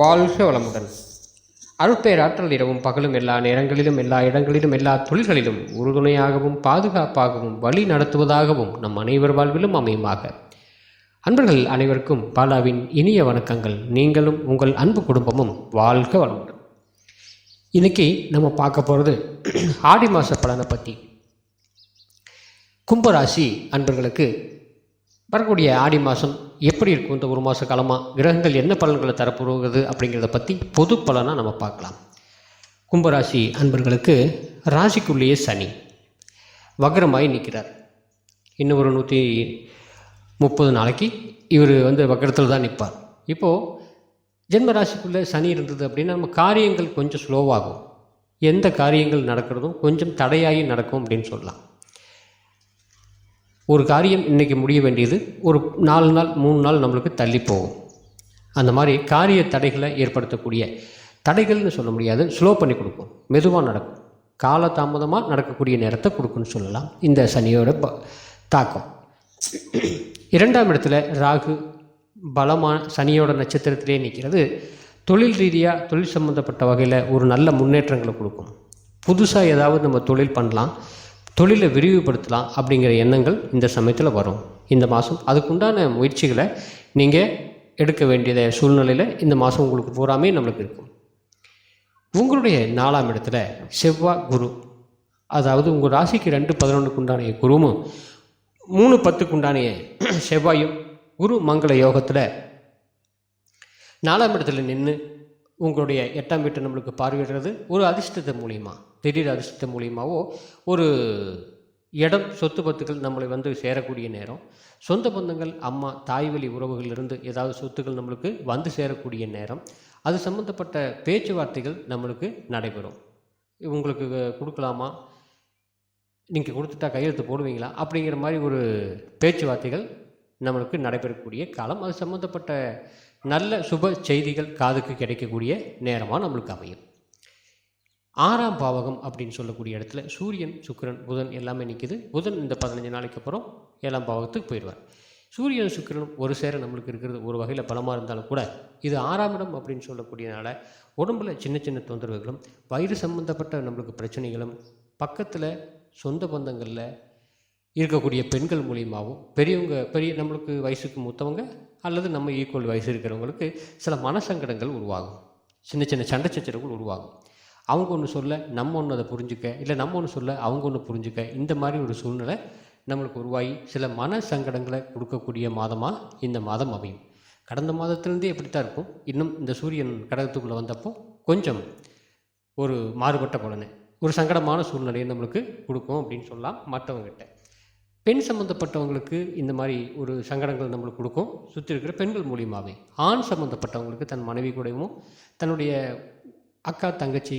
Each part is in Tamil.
வாழ்க வளமுடன். அருட்பேராற்றல் இரவும் பகலும் எல்லா நேரங்களிலும் எல்லா இடங்களிலும் எல்லா தொழில்களிலும் உறுதுணையாகவும் பாதுகாப்பாகவும் வழி நடத்துவதாகவும் நம் அனைவர் வாழ்விலும் அமையுமாக. அன்பர்கள் அனைவருக்கும் பாலாவின் இனிய வணக்கங்கள். நீங்களும் உங்கள் அன்பு குடும்பமும் வாழ்க வளமுடன். இன்னைக்கு நம்ம பார்க்க போகிறது ஆடி மாத பலனை பற்றி கும்பராசி அன்பர்களுக்கு வரக்கூடிய ஆடி மாதம் எப்படி இருக்கும் இந்த ஒரு மாத காலமாக கிரகங்கள் என்ன பலன்களை தரப்போகிறது அப்படிங்கிறத பற்றி பொது பலனாக நம்ம பார்க்கலாம். கும்பராசி அன்பர்களுக்கு ராசிக்குள்ளேயே சனி வக்ரமாய் நிற்கிறார். இன்னும் ஒரு நூற்றி முப்பது நாளைக்கு இவர் வந்து வக்கரத்தில் தான் நிற்பார். இப்போது ஜென்ம ராசிக்குள்ளே சனி இருந்தது அப்படின்னா நம்ம காரியங்கள் கொஞ்சம் ஸ்லோவாகும் எந்த காரியங்கள் நடக்கிறதும் கொஞ்சம் தடையாகி நடக்கும் அப்படின்னு சொல்லலாம். ஒரு காரியம் இன்றைக்கி முடிய வேண்டியது ஒரு நாலு நாள் மூணு நாள் நம்மளுக்கு தள்ளி போகும். அந்த மாதிரி காரிய தடைகளை ஏற்படுத்தக்கூடிய தடைகள்னு சொல்ல முடியாது ஸ்லோ பண்ணி கொடுக்கும். மெதுவாக நடக்கும். காலதாமதமாக நடக்கக்கூடிய நேரத்தை கொடுக்குன்னு சொல்லலாம். இந்த சனியோட ப தாக்கம். இரண்டாம் இடத்துல ராகு பலமான சனியோட நட்சத்திரத்திலே நிற்கிறது. தொழில் ரீதியாக தொழில் சம்மந்தப்பட்ட வகையில் ஒரு நல்ல முன்னேற்றங்களை கொடுக்கும். புதுசாக ஏதாவது நம்ம தொழில் பண்ணலாம். தொழிலை விரிவுபடுத்தலாம் அப்படிங்கிற எண்ணங்கள் இந்த சமயத்தில் வரும். இந்த மாதம் அதுக்குண்டான முயற்சிகளை நீங்கள் எடுக்க வேண்டிய சூழ்நிலையில் இந்த மாதம் உங்களுக்கு பூராமே நம்மளுக்கு இருக்கும். உங்களுடைய நாலாம் இடத்துல செவ்வாய் குரு அதாவது உங்கள் ராசிக்கு ரெண்டு பதினொன்றுக்கு உண்டான குருவும் மூணு பத்துக்கு உண்டான செவ்வாயும் குரு மங்கள யோகத்தில் நாலாம் இடத்துல நின்று உங்களுடைய எட்டாம் வீட்டை நம்மளுக்கு பார்வையிடுறது ஒரு அதிர்ஷ்டத்தை மூலியமாக திடீர் அதிர்ஷ்டம் மூலியமாகவோ ஒரு இடம் சொத்து பத்துக்கள் நம்மளை வந்து சேரக்கூடிய நேரம். சொந்த பந்தங்கள் அம்மா தாய் வழி உறவுகளிலிருந்து ஏதாவது சொத்துக்கள் நம்மளுக்கு வந்து சேரக்கூடிய நேரம். அது சம்மந்தப்பட்ட பேச்சுவார்த்தைகள் நம்மளுக்கு நடைபெறும். உங்களுக்கு கொடுக்கலாமா? நீங்கள் கொடுத்துட்டா கையெழுத்து போடுவீங்களா? அப்படிங்கிற மாதிரி ஒரு பேச்சுவார்த்தைகள் நம்மளுக்கு நடைபெறக்கூடிய காலம். அது சம்மந்தப்பட்ட நல்ல சுப செய்திகள் காதுக்கு கிடைக்கக்கூடிய நேரமாக நம்மளுக்கு அமையும். ஆறாம் பாவகம் அப்படின்னு சொல்லக்கூடிய இடத்துல சூரியன் சுக்கிரன் புதன் எல்லாமே நிற்கிது புதன் இந்த பதினஞ்சு நாளைக்கு அப்புறம் ஏழாம் பாவகத்துக்கு போயிடுவார். சூரியன் சுக்கிரனும் ஒரு சேர நம்மளுக்கு இருக்கிறது. ஒரு வகையில் பலமாக இருந்தாலும் கூட இது ஆறாம் இடம் அப்படின்னு சொல்லக்கூடியனால உடம்புல சின்ன சின்ன தொந்தரவுகளும் வயிறு சம்மந்தப்பட்ட நம்மளுக்கு பிரச்சனைகளும் பக்கத்தில் சொந்த பந்தங்களில் இருக்கக்கூடிய பெண்கள் மூலியமாகவும் பெரியவங்க பெரிய நம்மளுக்கு வயசுக்கு மூத்தவங்க அல்லது நம்ம ஈக்குவல் வயசு இருக்கிறவங்களுக்கு சில மனசங்கடங்கள் உருவாகும். சின்ன சின்ன சண்டை சச்சரவுகள் உருவாகும். அவங்க ஒன்று சொல்ல நம்ம ஒன்று அதை புரிஞ்சுக்க இல்லை நம்ம ஒன்று சொல்ல அவங்க ஒன்று புரிஞ்சுக்க. இந்த மாதிரி ஒரு சூழ்நிலை நம்மளுக்கு உருவாகி சில மன சங்கடங்களை கொடுக்கக்கூடிய மாதமாக இந்த மாதம் அமையும். கடந்த மாதத்துலேருந்தே எப்படித்தான் இருக்கும். இன்னும் இந்த சூரியன் கடகத்துக்குள்ளே வந்தப்போ கொஞ்சம் ஒரு மாறுபட்ட பலனை ஒரு சங்கடமான சூழ்நிலையை நம்மளுக்கு கொடுக்கும் அப்படின்னு சொல்லலாம் மற்றவங்ககிட்ட. பெண் சம்மந்தப்பட்டவங்களுக்கு இந்த மாதிரி ஒரு சங்கடங்கள் நம்மளுக்கு கொடுக்கும். சுற்றி இருக்கிற பெண்கள் மூலியமாகவே ஆண் சம்மந்தப்பட்டவங்களுக்கு தன் மனைவி கூடவும் தன்னுடைய அக்கா தங்கச்சி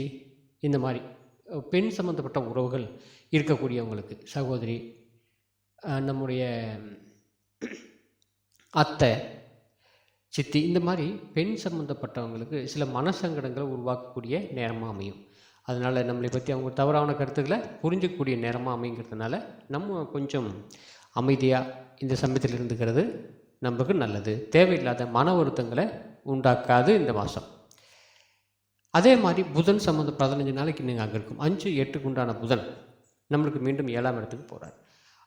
இந்த மாதிரி பெண் சம்மந்தப்பட்ட உறவுகள் இருக்கக்கூடியவங்களுக்கு சகோதரி நம்முடைய அத்தை சித்தி இந்த மாதிரி பெண் சம்மந்தப்பட்டவங்களுக்கு சில மனசங்கடங்களை உருவாக்கக்கூடிய நேரமாக அமையும். அதனால் நம்மளை பற்றி அவங்க தவறான கருத்துக்களை புரிஞ்சக்கூடிய நேரமாக அமைங்கிறதுனால நம்ம கொஞ்சம் அமைதியாக இந்த சமயத்தில் இருந்துக்கிறது நமக்கு நல்லது. தேவையில்லாத மன வருத்தங்களை உண்டாக்காது இந்த மாதம் அதே மாதிரி புதன் சம்மந்த பதினஞ்சு நாளைக்கு நீங்கள் அங்கே இருக்கும். அஞ்சு எட்டுக்கு உண்டான புதன் நம்மளுக்கு மீண்டும் ஏழாம் இடத்துக்கு போகிறார்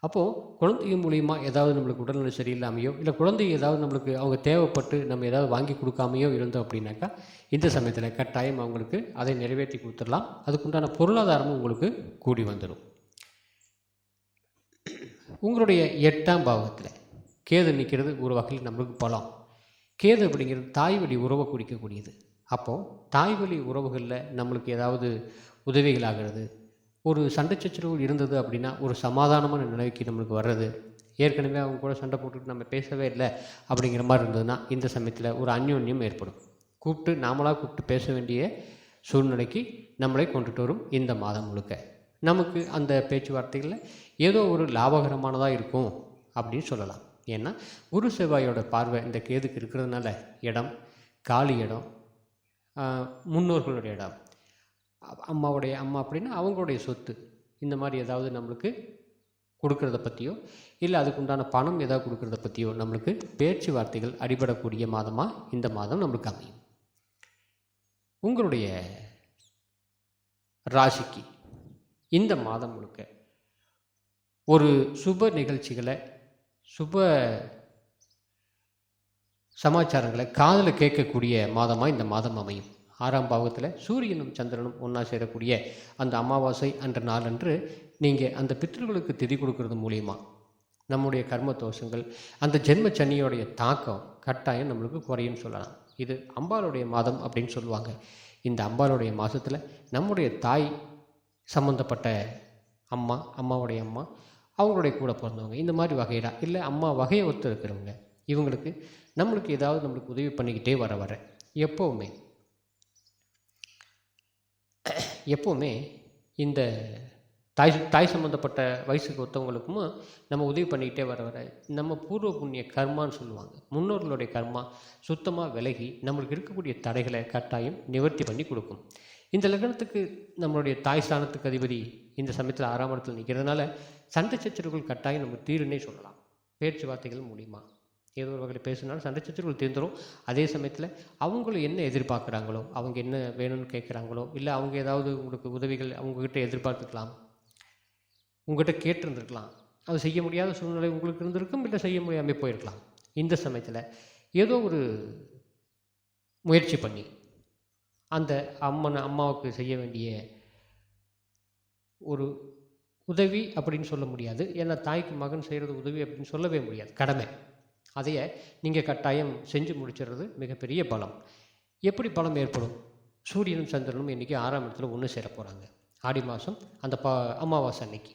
அப்போது குழந்தைங்க மூலிமா ஏதாவது நம்மளுக்கு உடல்நிலை சரியில்லாமையோ இல்லை குழந்தை ஏதாவது நம்மளுக்கு அவங்க தேவைப்பட்டு நம்ம ஏதாவது வாங்கி கொடுக்காமையோ இருந்தோம் அப்படின்னாக்கா இந்த சமயத்தில் கட்டாயம் அவங்களுக்கு அதை நிறைவேற்றி கொடுத்துடலாம். அதுக்குண்டான பொருளாதாரமும் உங்களுக்கு கூடி வந்துடும். உங்களுடைய எட்டாம் பாவத்தில் கேது நிற்கிறது ஒரு வகையில் நம்மளுக்கு பலம். கேது அப்படிங்கிறது தாய் வழி உறவை குறிக்கக்கூடியது. அப்போது தாய் வழி உறவுகளில் நம்மளுக்கு ஏதாவது உதவிகள் ஆகிறது ஒரு சண்டை சச்சரவு இருந்தது அப்படின்னா ஒரு சமாதானமான நிலைக்கு நம்மளுக்கு வர்றது. ஏற்கனவே அவங்க கூட சண்டை போட்டுட்டு நம்ம பேசவே இல்லை அப்படிங்கிற மாதிரி இருந்ததுன்னா இந்த சமயத்தில் ஒரு அந்யோன்யம் ஏற்படும். கூப்பிட்டு நாமளாக கூப்பிட்டு பேச வேண்டிய சூழ்நிலைக்கு நம்மளை கொண்டுட்டு வரும் இந்த மாதம் முழுக்க. நமக்கு அந்த பேச்சுவார்த்தைகளில் ஏதோ ஒரு லாபகரமானதாக இருக்கும் அப்படின்னு சொல்லலாம். ஏன்னா குரு செவ்வாயோட பார்வை இந்த கேதுக்கு இருக்கிறதுனால இடம் காலி இடம் முன்னோர்களுடைய இடம். அம்மாவுடைய அம்மா அப்படின்னா அவங்களுடைய சொத்து. இந்த மாதிரி ஏதாவது நம்மளுக்கு கொடுக்கறத பற்றியோ இல்லை அதுக்குண்டான பணம் ஏதாவது கொடுக்கறத பற்றியோ நம்மளுக்கு பேச்சுவார்த்தைகள் அடிபடக்கூடிய மாதமாக இந்த மாதம் நம்மளுக்கு அமையும். உங்களுடைய ராசிக்கு இந்த மாதம் முழுக்க ஒரு சுப நிகழ்ச்சிகளை சுப சமாச்சாரங்களை காதில் கேட்கக்கூடிய மாதமாக இந்த மாதம் அமையும். ஆறாம் பாவத்தில் சூரியனும் சந்திரனும் ஒன்றா சேரக்கூடிய அந்த அமாவாசை அன்ற நாளன்று நீங்கள் அந்த பித்ருக்களுக்கு திதி கொடுக்கறது மூலியமாக நம்முடைய கர்ம தோஷங்கள் அந்த ஜென்ம சனியோடைய தாக்கம் கட்டாயம் நம்மளுக்கு குறையும் சொல்லலாம். இது அம்பாளுடைய மாதம் அப்படின்னு சொல்லுவாங்க. இந்த அம்பாளுடைய மாதத்தில் நம்முடைய தாய் சம்மந்தப்பட்ட அம்மா அம்மாவுடைய அம்மா அவங்களுடைய கூட பிறந்தவங்க இந்த மாதிரி வகையிடா இல்லை அம்மா வகையை ஒத்து இருக்கிறவங்க இவங்களுக்கு நம்மளுக்கு ஏதாவது நம்மளுக்கு உதவி பண்ணிக்கிட்டே வர வர எப்போவுமே எப்போவுமே இந்த தாய் தாய் சம்மந்தப்பட்ட வயசுக்கு ஒருத்தவங்களுக்கும் நம்ம உதவி பண்ணிக்கிட்டே வர வர நம்ம பூர்வ புண்ணிய கர்மான்னு சொல்லுவாங்க. முன்னோர்களுடைய கர்மா சுத்தமாக விலகி நம்மளுக்கு இருக்கக்கூடிய தடைகளை கட்டாயம் நிவர்த்தி பண்ணி கொடுக்கும். இந்த லக்னத்துக்கு நம்மளுடைய தாய் ஸ்தானத்துக்கு அதிபதி இந்த சமயத்தில் ஆறாம் இடத்தில் நிற்கிறதுனால சண்டை சச்சரவுகள் கட்டாயம் நம்ம தீருன்னே சொல்லலாம். பேச்சுவார்த்தைகள் மூலிமா ஏதோ ஒரு வகையில் பேசினாலும் சண்டை சச்சரவுகள் தீர்ந்துடும் அதே சமயத்தில் அவங்களும் என்ன எதிர்பார்க்குறாங்களோ அவங்க என்ன வேணும்னு கேட்குறாங்களோ இல்லை அவங்க ஏதாவது உங்களுக்கு உதவிகள் அவங்கக்கிட்ட எதிர்பார்த்துக்கலாம் உங்கள்கிட்ட கேட்டிருந்துருக்கலாம் அது செய்ய முடியாத சூழ்நிலை உங்களுக்கு இருந்திருக்கும் இல்லை செய்ய முடியாமல் போயிருக்கலாம். இந்த சமயத்தில் ஏதோ ஒரு முயற்சி பண்ணி அந்த அம்மன் அம்மாவுக்கு செய்ய வேண்டிய ஒரு உதவி அப்படின்னு சொல்ல முடியாது. ஏன்னா தாய்க்கு மகன் செய்கிறது உதவி அப்படின்னு சொல்லவே முடியாது. கடமை. அதையே நீங்கள் கட்டாயம் செஞ்சு முடிச்சிடுறது மிகப்பெரிய பலம். எப்படி பலம் ஏற்படும்? சூரியனும் சந்திரனும் இன்றைக்கி ஆறாம் இடத்துல ஒன்று சேர போகிறாங்க ஆடி மாதம் அந்த ப அமாவாசை அன்னைக்கு.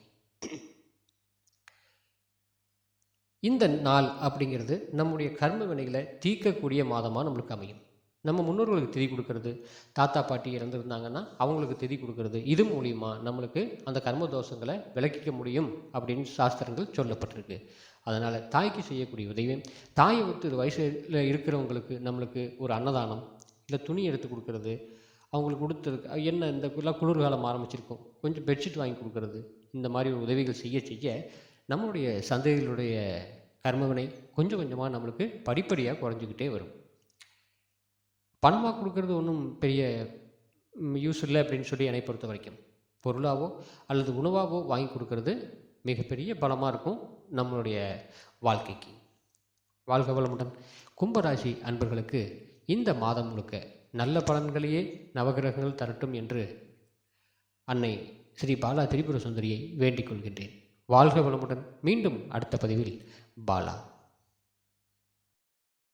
இந்த நாள் அப்படிங்கிறது நம்முடைய கர்ம வினைகளை தீர்க்கக்கூடிய மாதமாக நம்மளுக்கு அமையும். நம்ம முன்னோர்களுக்கு திதி கொடுக்கறது தாத்தா பாட்டி இறந்துருந்தாங்கன்னா அவங்களுக்கு திதி கொடுக்கறது இது மூலிமா நம்மளுக்கு அந்த கர்ம தோஷங்களை விளக்கிக்க முடியும் அப்படின்னு சாஸ்திரங்கள் சொல்லப்பட்டிருக்கு. அதனால் தாய்க்கு செய்யக்கூடிய உதவி. தாயை ஒத்து வயசில் இருக்கிறவங்களுக்கு நம்மளுக்கு ஒரு அன்னதானம் இல்லை துணி எடுத்து கொடுக்கறது அவங்களுக்கு கொடுத்துருக்கு என்ன இந்த எல்லாம் குளிர்காலம் ஆரம்பிச்சிருக்கோம் கொஞ்சம் பெட்ஷீட் வாங்கி கொடுக்கறது இந்த மாதிரி ஒரு உதவிகள் செய்ய செய்ய நம்மளுடைய சந்ததிகளுடைய கர்மவினை கொஞ்சம் கொஞ்சமாக நம்மளுக்கு படிப்படியாக குறைஞ்சிக்கிட்டே வரும். பணமாக கொடுக்கறது ஒன்றும் பெரிய யூஸ் இல்லை அப்படின்னு சொல்லி என்னை பொறுத்த வரைக்கும் பொருளாவோ அல்லது உணவாகவோ வாங்கி கொடுக்கறது மிகப்பெரிய பலமாக இருக்கும். நம்மளுடைய வாழ்க்கைக்கு. வாழ்க வளமுடன். கும்பராசி அன்பர்களுக்கு இந்த மாதம் முழுக்க நல்ல பலன்களையே நவகிரகங்கள் தரட்டும் என்று அன்னை ஸ்ரீ பாலா திரிபுர சுந்தரியை வேண்டிக் கொள்கின்றேன். வாழ்க வளமுடன். மீண்டும் அடுத்த பதிவில் பாலா.